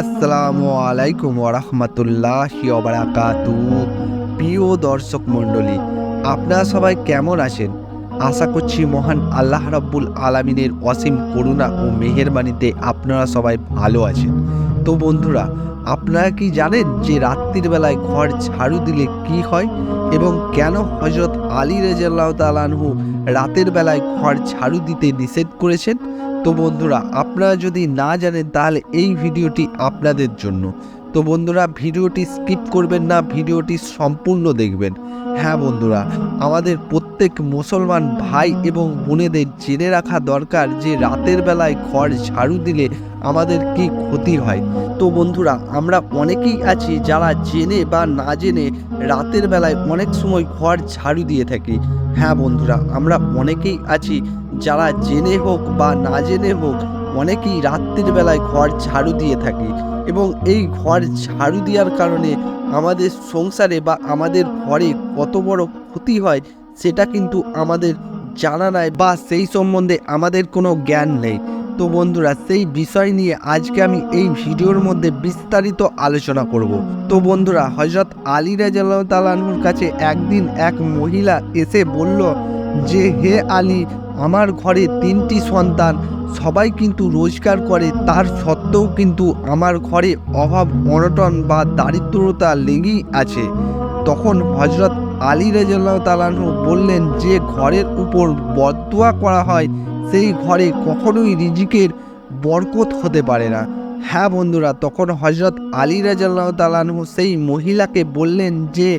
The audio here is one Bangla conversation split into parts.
আসসালামু আলাইকুম ওরহমতুল্লাহ প্রিয় দর্শক মণ্ডলী, আপনারা সবাই কেমন আছেন? আশা করছি মহান আল্লাহ রাব্বুল আলামিনের অসীম করুণা ও মেহেরবানিতে আপনারা সবাই ভালো আছেন। তো বন্ধুরা, আপনারা কি জানেন যে রাত্রির বেলায় ঘর ঝাড়ু দিলে কি হয় এবং কেন হজরত আলী রেজাল্লাহ তালানহু রাতের বেলায় ঘর ঝাড়ু দিতে নিষেধ করেছেন? তো বন্ধুরা, আপনারা যদি না জানেন তাহলে এই ভিডিওটি আপনাদের জন্য। তো বন্ধুরা, ভিডিওটি স্কিপ করবেন না, ভিডিওটি সম্পূর্ণ দেখবেন। হ্যাঁ বন্ধুরা, আমাদের প্রত্যেক মুসলমান ভাই এবং বোনেদের জেনে রাখা দরকার যে রাতের বেলায় ঘর ঝাড়ু দিলে আমাদের কি ক্ষতি হয়। তো বন্ধুরা, আমরা অনেকেই আছি যারা জেনে বা না জেনে রাতের বেলায় অনেক সময় ঘর ঝাড়ু দিয়ে থাকি। হ্যাঁ বন্ধুরা, আমরা অনেকেই আছি যারা জেনে হোক বা না জেনে হোক, অনেকেই রাত্রির বেলায় ঘর ঝাড়ু দিয়ে থাকে এবং এই ঘর ঝাড়ু দেওয়ার কারণে আমাদের সংসারে বা আমাদের ঘরে কত বড় ক্ষতি হয় সেটা কিন্তু আমাদের জানা নাই বা সেই সম্বন্ধে আমাদের কোনো জ্ঞান নেই। তো বন্ধুরা, সেই বিষয় নিয়ে আজকে আমি এই ভিডিওর মধ্যে বিস্তারিত আলোচনা করব। তো বন্ধুরা হজরত আলী রাজাল্লাহ তালাহুর কাছে একদিন এক মহিলা এসে বলল যে, হে আলী আমার ঘরে তিনটি সন্তান, সবাই কিন্তু রোজগার করে, তার সত্ত্বেও কিন্তু আমার ঘরে অভাব, অনটন বা দারিদ্রতা লেগেই আছে। তখন হজরত আলী রেজাল্লাহ তালাহু বললেন, যে ঘরের উপর বদুয়া করা হয়, সেই ঘরে কখনোই রিজিকের বরকত হতে পারে না। হ্যাঁ বন্ধুরা, তখন হজরত আলী রাজাল্লাহ তালাহু সেই মহিলাকে বললেন যে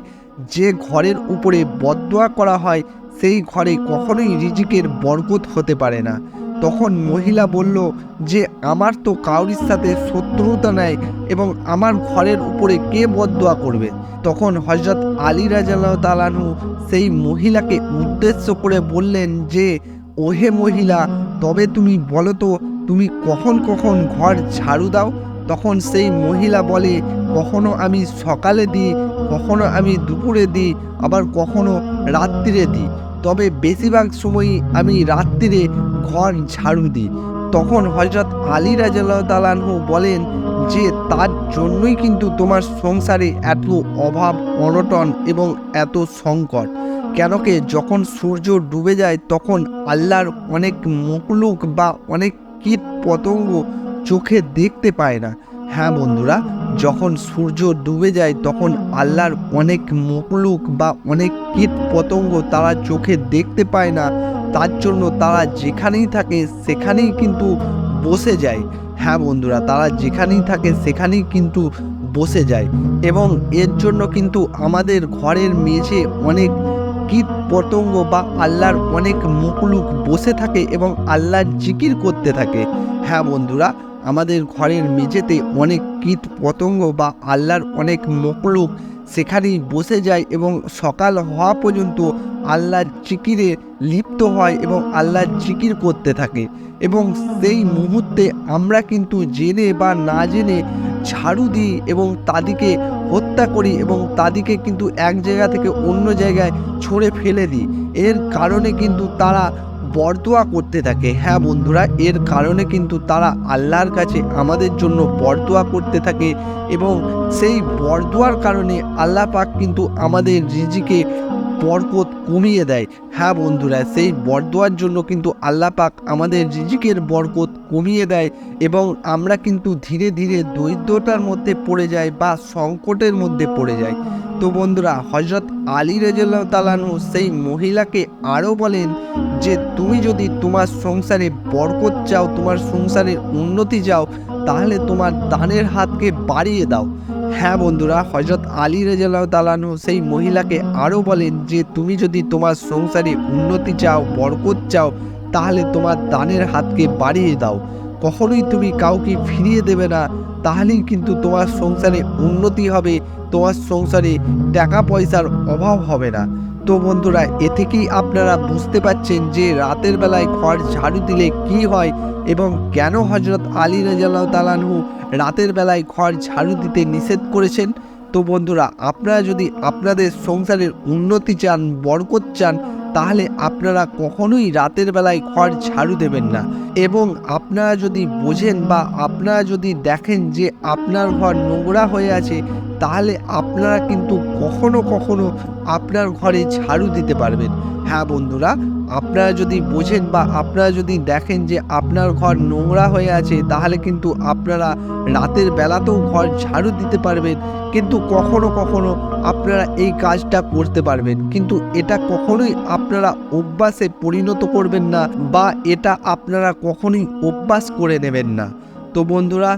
যে ঘরের উপরে বদুয়া করা হয় সেই ঘরে কখনোই রিজিকের বরকত হতে পারে না। তখন মহিলা বলল, যে আমার তো কাউরির সাথে শত্রুতা নেয় এবং আমার ঘরের উপরে কে বদোয়া করবে? তখন হজরত আলী রাজাল্লাহ তালানহু সেই মহিলাকে উদ্দেশ্য করে বললেন যে, ওহে মহিলা, তবে তুমি বলো তো, তুমি কখন কখন ঘর ঝাড়ু দাও? তখন সেই মহিলা বলে, কখনো আমি সকালে দিই, কখনো আমি দুপুরে দিই, আবার কখনো রাত্রিরে দিই। তবে বেশিরভাগ সময়ই আমি রাত্রিরে ঘর ঝাড়ু দিই। তখন হজরত আলী তালানহু বলেন যে, তার জন্যই কিন্তু তোমার সংসারে এত অভাব, অনটন এবং এত সংকট। কেন কেনকে যখন সূর্য ডুবে যায়, তখন আল্লাহর অনেক মকলুক বা অনেক কীট পতঙ্গ চোখে দেখতে পায় না। হ্যাঁ বন্ধুরা, যখন সূর্য ডুবে যায়, তখন আল্লাহর অনেক মকলুক বা অনেক কীট পতঙ্গ তারা চোখে দেখতে পায় না। তার জন্য তারা যেখানেই থাকে, সেখানেই কিন্তু বসে যায়। হ্যাঁ বন্ধুরা, তারা যেখানেই থাকে, সেখানেই কিন্তু বসে যায়। এবং এর জন্য কিন্তু আমাদের ঘরের মেঝে অনেক কীট পতঙ্গ বা আল্লাহর অনেক মুকলুক বসে থাকে এবং আল্লাহর জিকির করতে থাকে। হ্যাঁ বন্ধুরা, আমাদের ঘরের মেঝেতে অনেক কীট পতঙ্গ বা আল্লাহর অনেক মকলুক সেখানেই বসে যায় এবং সকাল হওয়া পর্যন্ত আল্লাহর জিকিরে লিপ্ত হয় এবং আল্লাহর জিকির করতে থাকে। এবং সেই মুহূর্তে আমরা কিন্তু জেনে বা না জেনে ঝাড়ু দিই এবং তাদেরকে হত্যা করি এবং তাদেরকে কিন্তু এক জায়গা থেকে অন্য জায়গায় ছড়ে ফেলে দিই। এর কারণে কিন্তু তারা বরদোয়া করতে থাকে। হ্যাঁ বন্ধুরা, এর কারণে কিন্তু তারা আল্লাহর কাছে আমাদের জন্য বরদোয়া করতে থাকে এবং সেই বরদোয়ার কারণে আল্লাহ পাক কিন্তু আমাদের রিজিকে, বরকত কমিয়ে দেয়। হ্যাঁ বন্ধুরা, সেই বরদোয়ার জন্য কিন্তু আল্লাহ পাক আমাদের রিজিকের বরকত কমিয়ে দেয় এবং আমরা কিন্তু ধীরে ধীরে দরিদ্রতার মধ্যে পড়ে যাই বা সংকটের মধ্যে পড়ে যাই। তো বন্ধুরা হজরত আলী রেজাল্লাহ তালানু সেই মহিলাকে আরও বলেন যে তুমি যদি তোমার সংসারে বরকত চাও, তোমার সংসারের উন্নতি চাও, তাহলে তোমার দানের হাতকে বাড়িয়ে দাও। হ্যাঁ বন্ধুরা হজরত আলী রেজাল্লাহ তালানু সেই মহিলাকে আরও বলেন যে, তুমি যদি তোমার সংসারে উন্নতি চাও, বরকত চাও, তাহলে তোমার দানের হাতকে বাড়িয়ে দাও। কখনোই তুমি কাউকে ফিরিয়ে দেবে না, তাহলেই কিন্তু তোমার সংসারে উন্নতি হবে, তোমার সংসারে টাকা পয়সার অভাব হবে না। তো বন্ধুরা, এ থেকেই আপনারা বুঝতে পাচ্ছেন যে রাতের বেলায় ঘর ঝাড়ু দিলে কি হয় এবং কেন হজরত আলী রাজাল্লাহ তালানহু রাতের বেলায় ঘর ঝাড়ু দিতে নিষেধ করেছেন? তো বন্ধুরা, আপনারা যদি আপনাদের সংসারের উন্নতি চান, বরকত চান, তাহলে আপনারা কখনোই রাতের বেলায় ঘর ঝাড়ু দেবেন না। এবং আপনারা যদি বোঝেন বা আপনারা যদি দেখেন যে আপনার ঘর নোংরা হয়ে আছে তাহলে আপনারা কিন্তু কখনো কখনো আপনার ঘরে ঝাড়ু দিতে পারবেন। হ্যাঁ বন্ধুরা, আপনারা যদি বোঝেন বা আপনারা যদি দেখেন যে আপনার ঘর নোংরা হয়ে আছে, তাহলে কিন্তু আপনারা রাতের বেলাতেও ঘর ঝাড়ু দিতে পারবেন। কিন্তু কখনো কখনো আপনারা এই কাজটা করতে পারবেন। কিন্তু এটা কখনোই আপনারা অভ্যাসে পরিণত করবেন না বা এটা আপনারা কখনোই অভ্যাস করে নেবেন না। তো বন্ধুরা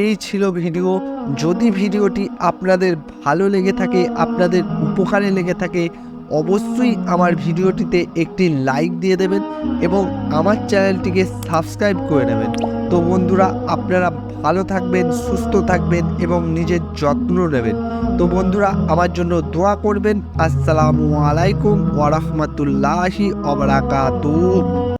এই ছিল ভিডিও। যদি ভিডিওটি আপনাদের ভালো লেগে থাকে, আপনাদের উপকারে লেগে থাকে, অবশ্যই আমার ভিডিওটিতে একটি লাইক দিয়ে দেবেন এবং আমার চ্যানেলটিকে সাবস্ক্রাইব করে নেবেন। তো বন্ধুরা, আপনারা ভালো থাকবেন, সুস্থ থাকবেন এবং নিজের যত্ন নেবেন। তো বন্ধুরা, আমার জন্য দোয়া করবেন। আসসালামু আলাইকুম ওয়ারহমতুল্লাহি অবরাকাতু